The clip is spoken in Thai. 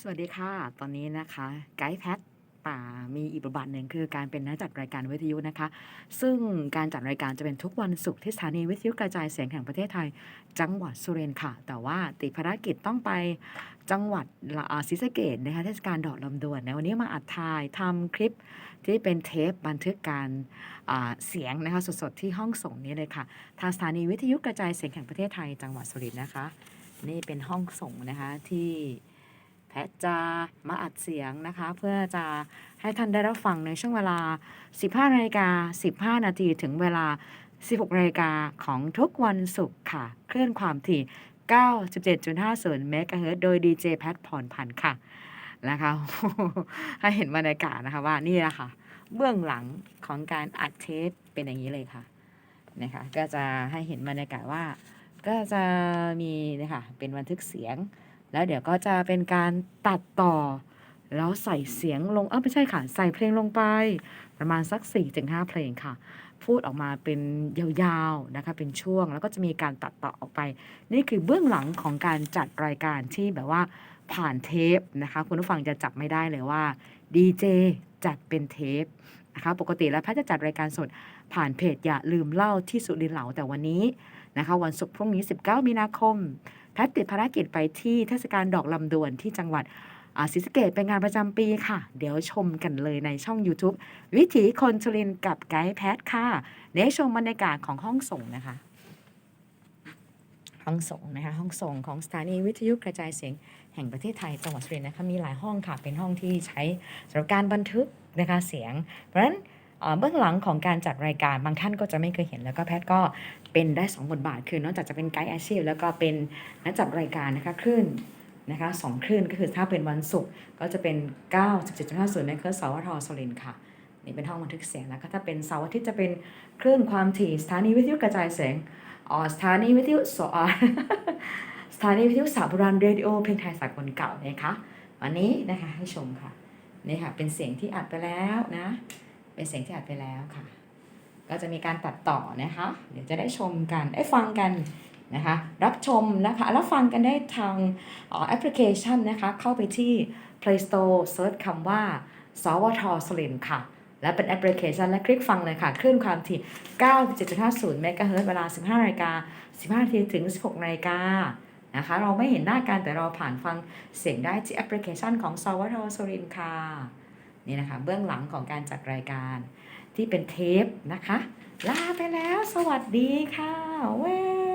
สวัสดีค่ะ ตอนนี้นะคะไกด์แพทป่ามีอีกบทบาทหนึ่งคือการเป็นนักจัดรายการวิทยุนะคะ ซึ่งการจัดรายการจะเป็นทุกวันศุกร์ที่สถานีวิทยุกระจายเสียงแห่งประเทศไทย จังหวัดสุรินทร์ค่ะ แต่ว่าติดภารกิจต้องไปจังหวัดลาศรีสะเกดนะคะเทศกาลดอกลำดวนในวันนี้มาอัดถ่ายทำคลิปที่เป็นเทปบันทึกการเสียงนะคะสดๆที่ห้องส่งนี้เลยค่ะทางสถานีวิทยุกระจายเสียงแห่งประเทศไทย จังหวัดสุรินทร์นะคะ นี่เป็นห้องส่งนะคะที่ จะมาอัดเสียงนะคะ เพื่อจะให้ท่านได้รับฟังในช่วงเวลา 15นาฬิกา15 นาทีถึงเวลา 16นาฬิกาของทุกวันศุกร์ค่ะ เคลื่อนความถี่ 97.50เมกะเฮิรตซ์โดยดีเจแพทย์พรพันธ์ค่ะนะคะให้เห็นบรรยากาศนะคะว่านี่แหละค่ะ เบื้องหลังของการอัดเทปเป็นอย่างนี้เลยค่ะนะคะก็จะให้เห็นบรรยากาศว่า ก็จะมีนะคะเป็นบันทึกเสียง แล้วเดี๋ยวก็จะเป็นการตัดต่อ แล้วใส่เสียงลงเออไม่ใช่ค่ะ ใส่เพลงลงไป ประมาณสัก 4-5 เพลงค่ะ พูดออกมาเป็นยาวๆนะคะ เป็นช่วงแล้วก็จะมีการตัดต่อออกไป นี่คือเบื้องหลังของการจัดรายการที่แบบว่าผ่านเทปนะคะ คุณผู้ฟังจะจับไม่ได้เลยว่าดีเจจัดเป็นเทปนะคะปกติแล้วแพทย์จะจัดรายการสดผ่านเพจอย่าลืมเล่าที่สุรินเหลาแต่วันนี้นะคะ วันศุกร์พรุ่งนี้ 19 มีนาคม แพทย์ติดภารกิจไปที่เทศกาลดอกลำดวนที่จังหวัดศรีสะเกดเป็นงานประจำปีค่ะ เดี๋ยวชมกันเลยในช่อง YouTube วิถีคนสุรินกับไกด์แพทย์ค่ะเดี๋ยวชมบรรยากาศของห้องส่งนะคะ ห้องส่งนะคะ ห้องส่งของสถานีวิทยุกระจายเสียงแห่งประเทศไทยจังหวัดสุรินทร์นะคะมีหลายห้องค่ะเป็นห้องที่ใช้สำหรับการบันทึกนะคะเสียง เพราะฉะนั้น เบื้องหลังของการจัดรายการบางท่านก็จะไม่เคยเห็น แล้วก็แพทย์ก็เป็นได้ 2 บทบาท คือนอกจากจะเป็นไกด์อาชีพ แล้วก็เป็นนักจัดรายการนะคะคลื่นนะคะสองคลื่นก็คือถ้าเป็นวันศุกร์ก็จะเป็น 9 17.50เมกะเฮิรตซ์สวทสุรินทร์ค่ะนี่เป็นห้องบันทึกเสียงแล้วก็ถ้าเป็นเสาร์อาทิตย์จะเป็นคลื่นความถี่สถานีวิทยุกระจายเสียงอ๋อสถานีวิทยุสอสถานีวิทยุสาวโบราณเรดิโอเพลงไทยสากลเก่านะคะวันนี้นะคะให้ชมค่ะนี่ค่ะเป็นเสียงที่อัดไปแล้วนะ เป็นเสียงที่อัดไปแล้วค่ะ ก็จะมีการตัดต่อนะคะ เดี๋ยวจะได้ชมกันได้ฟังกันนะคะ รับชมนะคะรับฟังกันได้ทางออแอปพลิเคชันนะคะ เข้าไปที่ Play Store เซิร์ชคำว่า สวทสลินค่ะ และเป็นแอปพลิเคชันและคลิกฟังเลยค่ะ คลื่นความถี่ 97.50 เมกะเฮิรตซ์เวลา 15นาฬิกา15นาทีถึง 16นาฬิกานะคะ เราไม่เห็นหน้ากันแต่เราผ่านฟังเสียงได้ที่แอปพลิเคชันของสวทสลินค่ะ นี่นะคะ เบื้องหลังของการจัดรายการที่เป็นเทปนะคะ ลาไปแล้ว สวัสดีค่ะเว้